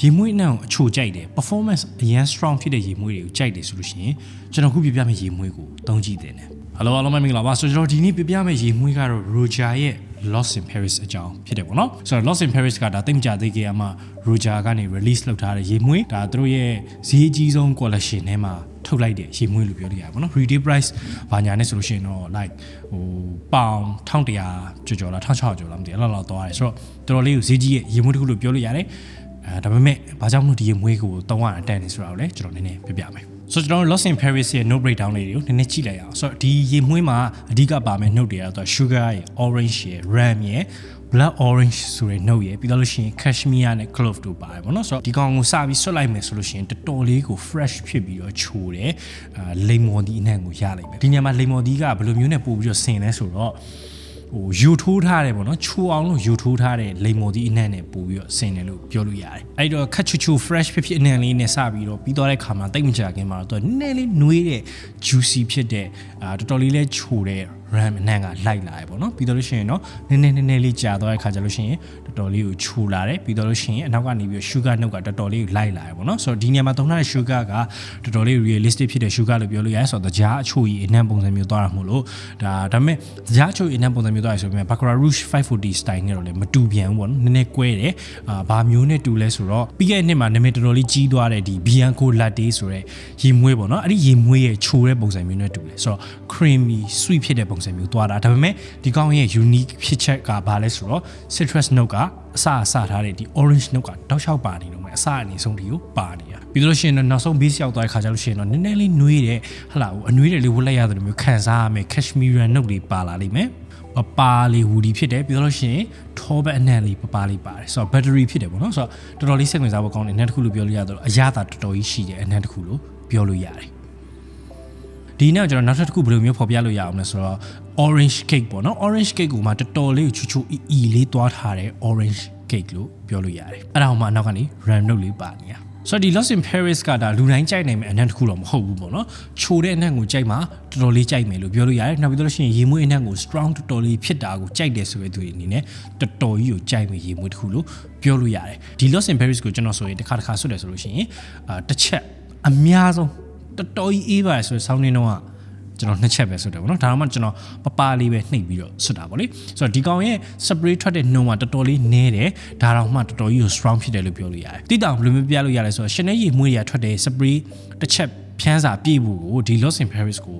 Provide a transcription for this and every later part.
ရေမွေးအနှံ့ကိုအချိုကြိုက်တယ် performance အရင် strong ဖြစ်တဲ့ရေမွေးတွေကိုကြိုက်တယ်ဆိုလို့ရှိရင်ကျွန်တော်ခုပြပြမယ့်ရေမွေးကိုသုံးကြည့်တယ်နဲ့ Hello အားလုံးပဲမင်္ဂလာပါဆိုတော့ကျွန်တော်ဒီနေ့ပြပြမယ့်ရေမွေးကတော့ Roger ရဲ့ Lost in Paris အကြောင်းဖြစ်တယ်ပေါ့နော်ဆိုတော့ Lost in Paris ကဒါတိတ်မကြသေးခင်ကမှ Roger ကနေ release လုပ်ထားတဲ့ရေမွေးဒါသူတို့ရဲ့ဈေးအကြီးဆုံး collection ထဲမှာထုတ်လိုက်တဲ့ရေမွေးလို့ပြောလို့ရတယ်ပေါ့နော် retail price ဘာညာနဲ့ဆိုလို့ရှိရင်တော့ like ဟိုပေါင်1100ကျော်ကျော်လား1600ကျော်လားမသိဘူးအဲ့လောက်လောက်သွားတယ်ဆိုတော့တော်တော်လေးကိုဈေးကြီးရဲ့ရေမွေးတစ်ခုလို့ပြောလို့ရတယ် အဲဒါပေမဲ့ဘာကြောင့်မလို့ဒီရေမွေးကိုတောင်းရတာတန်နေဆိုတာကိုလည်းကျွန်တော်နည်းနည်းပြပြမယ်ဆိုတော့ကျွန်တော် Lost in Paris ရဲ့ note breakdown လေးတွေကိုနည်းနည်းကြည့်လိုက်အောင်ဆိုတော့ဒီရေမွေးမှာအဓိကပါမယ့် note တွေကတော့ sugar ရဲ့ orange ရဲ့ ram ရဲ့ blood orange ဆိုတဲ့ note ရဲ့ပြီးတော့လို့ရှိရင် cashmere နဲ့ clove တို့ပါတယ်ဗောနော်ဆိုတော့ဒီကောင်ကိုစပြီးဆွတ်လိုက်မယ်ဆိုလို့ရှိရင်တော်တော်လေးကို fresh ဖြစ်ပြီးတော့ချိုတယ်အာလိမ္မော်ဒီအနှံ့ကိုရလိုက်မယ်ဒီညမှာလိမ္မော်ဒီကဘယ်လိုမျိုးနဲ့ပို့ပြီးတော့ဆင်လဲဆိုတော့ ဟိုယူထိုးထားတယ်ပေါ့နော်ချိုအောင်လို့ယူထိုးထားတဲ့လိမ္မော်ဒီအနှံ့နဲ့ပို့ပြီးတော့ဆင်တယ်လို့ပြောလို့ရတယ်အဲ့တော့ခက်ချူချူ fresh ဖြစ်ဖြစ်အနှံ့လေးနဲ့စပြီးတော့ပြီးတော့တဲ့ခါမှာတိတ်မကြခင်မှာတော့နည်းနည်းလေးနှွေးတဲ့ juicy ဖြစ်တဲ့အာတော်တော်လေးလဲချိုတဲ့ ram အနှံ့ကလိုက်လာတယ်ပေါ့နော်ပြီးတော့လို့ရှိရင်တော့နည်းနည်းနည်းနည်းလေးကြာသွားတဲ့ခါကျလို့ရှိရင်တော်တော်လေးကိုချိုလာတယ်ပြီးတော့လို့ရှိရင်အနောက်ကနေပြီး sugar နှုတ်ကတော်တော်လေးကိုလိုက်လာတယ်ပေါ့နော်ဆိုတော့ဒီနေရာမှာသုံးထားတဲ့ sugar ကတော်တော်လေး realistic ဖြစ်တဲ့ sugar လို့ပြောလို့ရတယ်ဆိုတော့ကြားအချိုကြီးအနှံ့ပုံစံမျိုးသွားတာမဟုတ်လို့ဒါဒါပေမဲ့ကြားအချိုကြီးအနှံ့ပုံစံမျိုးသွားရဆိုပေမဲ့ Baccarat Rouge 540 style နဲ့တော့လည်းမတူပြန်ဘူးပေါ့နော်နည်းနည်းကွဲတယ်အာဘာမျိုးနဲ့တူလဲဆိုတော့ပြီးခဲ့တဲ့နှစ်မှာနာမည်တော်တော်လေးကြီးသွားတဲ့ဒီ Bianco Latte ဆိုတဲ့ရေမွေးပေါ့နော်အဲ့ဒီရေမွေးရဲ့ချိုတဲ့ပုံစံမျိုးနဲ့တူတယ်ဆိုတော့ creamy sweet ဖြစ်တဲ့ပုံစံမျိုးသွားတာဒါပေမဲ့ဒီကောင်ရဲ့ unique ဖြစ်ချက်ကဘာလဲဆိုတော့ citrus note ကအစအစထားတဲ့ဒီ orange note ကတောက်လျှောက်ပါနေတော့မယ်အစအနေဆုံးဒီကိုပါနေတာပြီးလို့ရှိရင်တော့နောက်ဆုံး base ရောက်သွားတဲ့ခါကျလို့ရှိရင်တော့နည်းနည်းလေးနှွေးတယ်ဟလာဟိုအနှွေးတယ်လေးဝတ်လိုက်ရတယ်လို့မျိုးခံစားရမယ် cashmere note လေးပါလာလိမ့်မယ်ပပါလေးဝူဒီဖြစ်တယ်ပြီးတော့ရှင်ထောဘက်အနှံ့လေးပပါလေးပါတယ်ဆိုတော့ battery ဖြစ်တယ်ပေါ့နော်ဆိုတော့တော်တော်လေးစိတ်ဝင်စားဖို့ကောင်းတယ်အနှံ့တစ်ခုလို့ပြောလို့ရတယ်အရသာတော်တော်ကြီးရှိတယ်အနှံ့တစ်ခုလို့ပြောလို့ရတယ် ဒီနေ့ကျွန်တော်နောက်ထပ်တစ်ခုဘယ်လိုမျိုးဖော်ပြလို့ရအောင်လဲဆိုတော့ orange cake ပေါ့နော် orange cake ကိုမှတော်တော်လေးချူချူအီအီလေးသွားထားတဲ့ orange cake လို့ပြောလို့ရတယ်အဲ့ဒါဟိုမှနောက်ကနေ ram note လေးပါနေရဆိုတော့ဒီ Lost in Paris ကဒါလူတိုင်းကြိုက်နိုင်မယ့်အနံ့တစ်ခုတော့မဟုတ်ဘူးပေါ့နော်ချိုတဲ့အနံ့ကိုကြိုက်မှာတော်တော်လေးကြိုက်မယ်လို့ပြောလို့ရတယ်နောက်ပြီးတော့ရှင်ရေမွေးအနံ့ကို strong တော်တော်လေးဖြစ်တာကိုကြိုက်တယ်ဆိုတဲ့သူတွေအနေနဲ့တော်တော်ကြီးကိုကြိုက်မယ်ရေမွေးတစ်ခုလို့ပြောလို့ရတယ်ဒီ Lost in Paris ကိုကျွန်တော်ဆိုရင်တစ်ခါတစ်ခါဆွတ်တယ်ဆိုလို့ရှိရင်အာတစ်ချက်အများဆုံး တော်တော်ကြီးအေးပါတယ်ဆိုတဲ့ဆောင်းနေတော့ကကျွန်တော်နှစ်ချက်ပဲဆွတ်တယ်ဗောနော်ဒါတော့မှကျွန်တော်ပပလေးပဲနှိပ်ပြီးတော့ဆွတ်တာဗောလေဆိုတော့ဒီကောင်ရဲ့ spray ထွက်တဲ့နှုံးကတော်တော်လေးနည်းတယ်ဒါတော့မှတော်တော်ကြီးကို strong ဖြစ်တယ်လို့ပြောလို့ရတယ်တိတောင်ဘယ်လိုမျိုးပြလို့ရလဲဆိုတော့ရှင်နေရေမွေးရထွက်တဲ့ spray တစ်ချက်ဖြန်းစာပြည့်ဖို့ကိုဒီ Lost in Paris ကို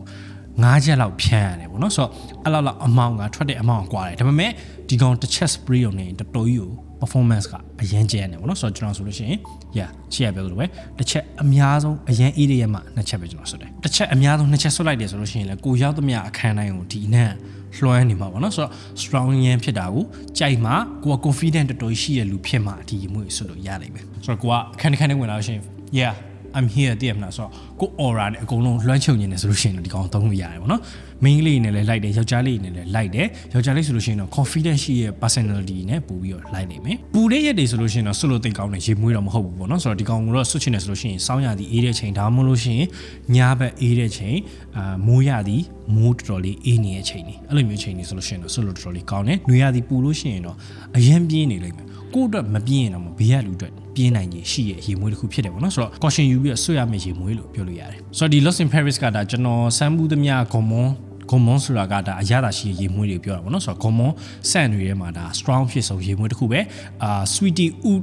9ချက်လောက်ဖြန်းရတယ်ဗောနော်ဆိုတော့အဲ့လောက်လောက်အမောင်ကထွက်တဲ့အမောင်ကွာတယ်ဒါပေမဲ့ဒီကောင်တစ်ချက် spray ုံနဲ့တော်တော်ကြီးကို performance ကအရန်ကျန်တယ်ဗောနော်ဆိုတော့ကျွန်တော်ဆိုလို့ရှိရင် yeah ရှေ့ရပြောသလိုပဲတစ်ချက်အများဆုံးအရန် area ရမှာနှစ်ချက်ပဲကျွန်တော်ဆွတ်တယ်တစ်ချက်အများဆုံးနှစ်ချက်ဆွတ်လိုက်တယ်ဆိုလို့ရှိရင်လည်းကိုရောက်သမျှအခန်းတိုင်းကိုဒီနဲ့လွှမ်းနေမှာပေါ့နော်ဆိုတော့ strong ရန်ဖြစ်တာကိုကြိုက်မှာကိုက confident တော်တော်ရှိရလူဖြစ်မှာဒီမွေဆွတ်လို့ရနိုင်မယ်ဆိုတော့ကိုကအခန်းတစ်ခန်းနဲ့ဝင်လာလို့ရှိရင် yeah I'm here တည်ရမလားဆိုတော့ကို aura နဲ့အကုန်လုံးလွှမ်းချုပ်နေတယ်ဆိုလို့ရှိရင်ဒီကောင်သုံးလို့ရတယ်ပေါ့နော် main လေးနဲ့လည်းလိုက်တယ်ယောက်ျားလေးနဲ့လည်းလိုက်တယ်ယောက်ျားလေးဆိုလို့ရှိရင်တော့ confident ရှိရဲ့ personality နဲ့ပို့ပြီးတော့လိုက်နိုင်မယ်ပူတဲ့ရက်တွေဆိုလို့ရှိရင်တော့ဆွတ်လို့တိတ်ကောင်းတယ်ရေမွေးတော့မဟုတ်ဘူးပေါ့နော်ဆိုတော့ဒီကောင်ကတော့ဆွတ်ချင်တယ်ဆိုလို့ရှိရင်စောင်းရသည်အေးတဲ့ချိန်ဒါမှမဟုတ်လို့ရှိရင်ညဘက်အေးတဲ့ချိန်အာမိုးရသည်မိုးတော်တော်လေးအေးနေတဲ့ချိန်တွေအဲ့လိုမျိုးချိန်တွေဆိုလို့ရှိရင်တော့ဆွတ်လို့တော်တော်လေးကောင်းတယ်နွေရသည်ပူလို့ရှိရင်တော့အရင်ပြင်းနေလိမ့်မယ်ကိုယ့်အတွက်မပြင်းရင်တော့ဘေးကလူအတွက် ပြင်းနိုင်ကြီးရှိရဲ့ရေမွေးတစ်ခုဖြစ်တယ်ပေါ့နော်ဆိုတော့ caution ယူပြီးတော့ဆွတ်ရမယ့်ရေမွေးလို့ပြောလို့ရတယ်ဆိုတော့ဒီ Lost in Paris ကဒါကျွန်တော်စမ်းမှုသမျှဂွန်မွန်ဂွန်မွန်ဆိုတာကဒါအရသာရှိရေမွေးတွေပြောတာပေါ့နော်ဆိုတော့ဂွန်မွန်ဆန့်တွေထဲမှာဒါ strong ဖြစ်ဆုံးရေမွေးတစ်ခုပဲအာ sweetie oud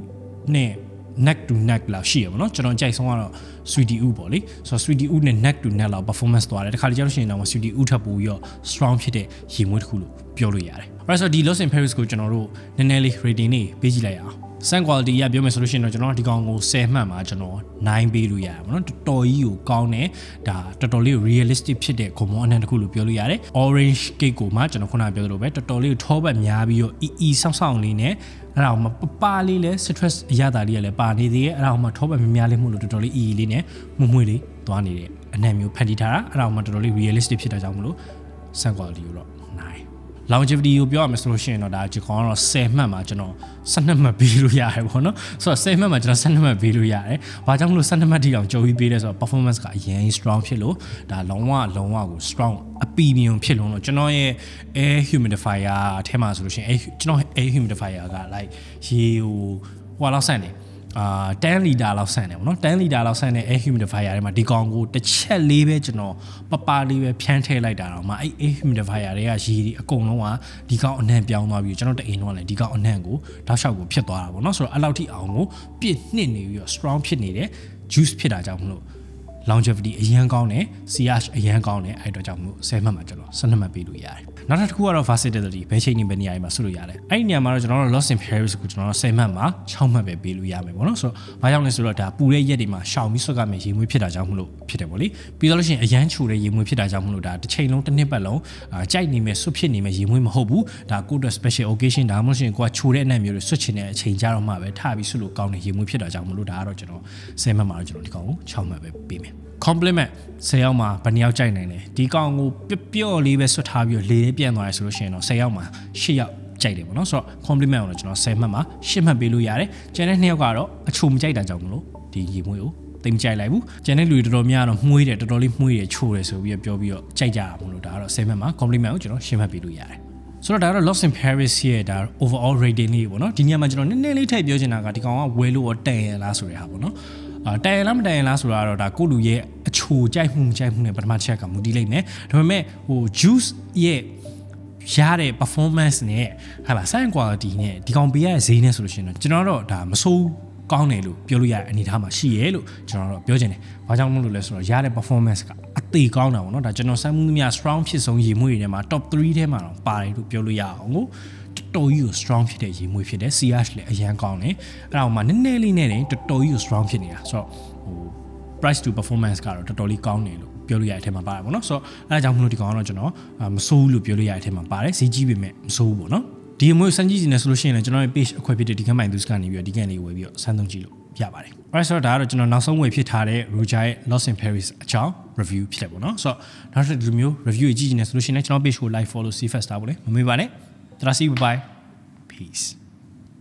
နဲ့ neck to neck လောက်ရှိရပါတော့ကျွန်တော်ကြိုက်ဆုံးကတော့ sweetie oud ပေါ့လေဆိုတော့ sweetie oud နဲ့ neck to neck လောက် performance သွားတယ်တခါလေကြောက်လို့ရှိရင်တော့ sweetie oud ထပ်ပို့ပြီးတော့ strong ဖြစ်တဲ့ရေမွေးတစ်ခုလို့ပြောလို့ရတယ်အဲ့ဆိုဒီ Lost in Paris ကိုကျွန်တော်တို့နည်းနည်းလေး rating လေးပေးကြည့်လိုက်အောင် sound quality ရပြောမယ်ဆိုလို့ရှိရင်တော့ကျွန်တော်ဒီကောင်ကို10မှတ်မှာကျွန်တော်9ပေးလို့ရတယ်ပေါ့နော်တော်တော်ကြီးကိုကောင်းတယ်ဒါတော်တော်လေး realistic ဖြစ်တဲ့ common အနံတစ်ခုလို့ပြောလို့ရတယ် orange cake ကိုမှကျွန်တော်ခုနကပြောသလိုပဲတော်တော်လေးကိုထောပတ်များပြီးတော့အီအီဆောင်းဆောင်းလေးနဲ့အဲ့ဒါမှပပလေးလဲ stress အရသာလေးကလည်းပါနေသေးရဲ့အဲ့ဒါမှထောပတ်များများလေးမှုလို့တော်တော်လေးအီအီလေးနဲ့မှုမွှေးလေးသွားနေတဲ့အနံမျိုးဖန်တီးထားတာအဲ့ဒါမှတော်တော်လေး realistic ဖြစ်တာကြောင့်မလို့ sound quality ကိုတော့9 longevity ကိုပြောရမယ်ဆိုလို့ရှိရင်တော့ဒါဒီကောင်ကတော့10မှတ်မှာကျွန်တော်12မှတ်ပေးလို့ရတယ်ပေါ့နော်ဆိုတော့10မှတ်မှာကျွန်တော်12မှတ်ပေးလို့ရတယ်။ဘာကြောင့်မလို့12မှတ်ထိအောင်ကြိုပြီးပေးလဲဆိုတော့ performance ကအရင် strong ဖြစ်လို့ဒါလုံးဝလုံးဝကို strong အပီမြုံဖြစ်လုံးလို့ကျွန်တော်ရဲ့ air humidifier အထဲမှာဆိုလို့ရှိရင်အဲကျွန်တော် air humidifier က like ရေဟိုဟိုလောက်ဆန့်တယ် အာ10လီတာလောက်ဆန်တယ်ပေါ့နော်10လီတာလောက်ဆန်တဲ့ air humidifier ထဲမှာဒီကောင်ကိုတစ်ချက်လေးပဲကျွန်တော်ပပလေးပဲဖြန်းထည့်လိုက်တာတော့မှအဲ့ air humidifier တွေကရေဒီအကုန်လုံးကဒီကောင်အနှံ့ပြောင်းသွားပြီးကျွန်တော်တအိမ်တော့လည်းဒီကောင်အနှံ့ကိုတောက်လျှောက်ကိုဖြစ်သွားတာပေါ့နော်ဆိုတော့အဲ့လောက်ထိအောင်ကိုပြည့်နှစ်နေပြီးတော့ strong ဖြစ်နေတဲ့ juice ဖြစ်တာကြောင့်မလို့ longevity အရန်ကောင်းတယ် CH အရန်ကောင်းတယ်အဲ့အတွက်ကြောင့်မို့10မှတ်မှာကျွန်တော်12မှတ်ပေးလို့ရတယ်နောက်တစ်ခုကတော့ versatility ဘယ်ချိန်နေဘယ်နေရာမှာဆုလို့ရတယ်အဲ့ဒီနေရာမှာတော့ကျွန်တော်တို့ lost in paris ကိုကျွန်တော်တို့10မှတ်မှာ6မှတ်ပဲပေးလို့ရမယ်ပေါ့နော်ဆိုတော့ဘာကြောင့်လဲဆိုတော့ဒါပူတဲ့ရက်တွေမှာရှောင်ပြီးဆွတ်ကမယ်ရေမွေးဖြစ်တာကြောင့်မလို့ဖြစ်တယ်ပေါ့လေပြီးတော့လို့ရှိရင်အရန်ချူတဲ့ရေမွေးဖြစ်တာကြောင့်မလို့ဒါတစ်ချိန်လုံးတစ်နှစ်ပတ်လုံးအာကြိုက်နေမယ်ဆွတ်ဖြစ်နေမယ်ရေမွေးမဟုတ်ဘူးဒါကိုယ့်အတွက် special occasion ဒါမှမဟုတ်ရှင်ကိုကချူတဲ့အနံ့မျိုးတွေဆွတ်ချင်တဲ့အချိန်ကြတော့မှပဲထပြီးဆွတ်လို့ကောင်းတဲ့ရေမွေးဖြစ်တာကြောင့်မလို့ဒါကတော့ကျွန်တော်10မှတ်မှာတော့ကျွန်တော်ဒီကောင်ကို6မှတ်ပဲပေးမယ် compliment 10ယောက်မှာဘယ်နှယောက်ကြိုက်နိုင်လဲဒီကောင်ကိုပျော့ပျော့လေးပဲဆွတ်ထားပြီးတော့လေလေးပြန်သွားရဆိုလို့ရှိရင်တော့10ယောက်မှာ10ယောက်ကြိုက်တယ်ပေါ့နော်ဆိုတော့ compliment ကိုတော့ကျွန်တော်10မှတ်မှာ10မှတ်ပေးလို့ရတယ်ကျန်တဲ့2ယောက်ကတော့အချိုမကြိုက်တာကြောင့်မလို့ဒီရေမွေးကိုသိမကြိုက်လိုက်ဘူးကျန်တဲ့လူတွေတော်တော်များတော့မှုေးတယ်တော်တော်လေးမှုေးတယ်ချိုးတယ်ဆိုပြီးပြောပြီးတော့ကြိုက်ကြတာမလို့ဒါကတော့10မှတ်မှာ compliment ကိုကျွန်တော်10မှတ်ပေးလို့ရတယ်ဆိုတော့ဒါကတော့ Lost in Paris ရဲ့ဒါ overall rating လေးပေါ့နော်ဒီညမှာကျွန်တော်နည်းနည်းလေးထည့်ပြောချင်တာကဒီကောင်ကဝယ်လို့ရောတန်ရလားဆိုတဲ့ဟာပေါ့နော်အာ တန်ရလားမတန်ရလားဆိုတာကတော့ဒါကိုလူရဲ့အချိုကြိုက်မှုမကြိုက်မှုနဲ့ပထမတစ်ချက်ကမူတည်လိမ့်မယ်ဒါပေမဲ့ဟို juice ရဲ့ရတဲ့ performance နဲ့ဟာလာ sign quality နဲ့ဒီကောင်ပေးရတဲ့ဈေးနဲ့ဆိုလို့ရှိရင်တော့ကျွန်တော်တော့ဒါမဆိုးကောင်းတယ်လို့ပြောလို့ရတဲ့အနေအထားမှာရှိရဲလို့ကျွန်တော်တော့ပြောချင်တယ်။ဘာကြောင့်မလို့လဲဆိုတော့ရတဲ့ performance ကအသေးကောင်းတာပေါ့နော်။ဒါကျွန်တော်စမ်းမှုများ strong ဖြစ်ဆုံးရေမွေးတွေထဲမှာ top 3ထဲမှာတော့ပါတယ်လို့ပြောလို့ရအောင်ကို တော်တော်ကြီးကို strong ဖြစ်တဲ့ရေမွေးဖြစ်တယ် CH လည်းအရန်ကောင်းတယ်။အဲ့ဒါမှနည်းနည်းလေးနဲ့တင်တော်တော်ကြီးကို strong ဖြစ်နေတာဆိုတော့ဟို price to performance ကတော့တော်တော်လေးကောင်းတယ်လို့ပြောလို့ရတဲ့အထက်မှာပါတယ်ပေါ့နော်ဆိုတော့အဲဒါကြောင့်မလို့ဒီကောင်ကတော့ကျွန်တော်မစိုးဘူးလို့ပြောလို့ရတဲ့အထက်မှာပါတယ်ဈေးကြီးပေမဲ့မစိုးဘူးပေါ့နော်ဒီအမွေစမ်းကြည့်နေဆိုလို့ရှိရင်လည်းကျွန်တော်ရဲ့ page အခွဲဖြစ်တဲ့ဒီကမိုင်သူစကနေပြီးတော့ဒီကန်လေးဝယ်ပြီးတော့စမ်းသုံးကြည့်လို့ရပါတယ် alright ဆိုတော့ဒါကတော့ကျွန်တော်နောက်ဆုံးဝယ်ဖြစ်ထားတဲ့ Roger ရဲ့ Lost in Paris အကြောင်း review ဖြစ်တယ်ပေါ့နော်ဆိုတော့နောက်တစ်ဒီလိုမျိုး review ကြီးကြည့်နေဆိုလို့ရှိရင်လည်းကျွန်တော် page ကို like follow see first တာပေါ့လေမမေ့ပါနဲ့ တရာစီ bye bye peace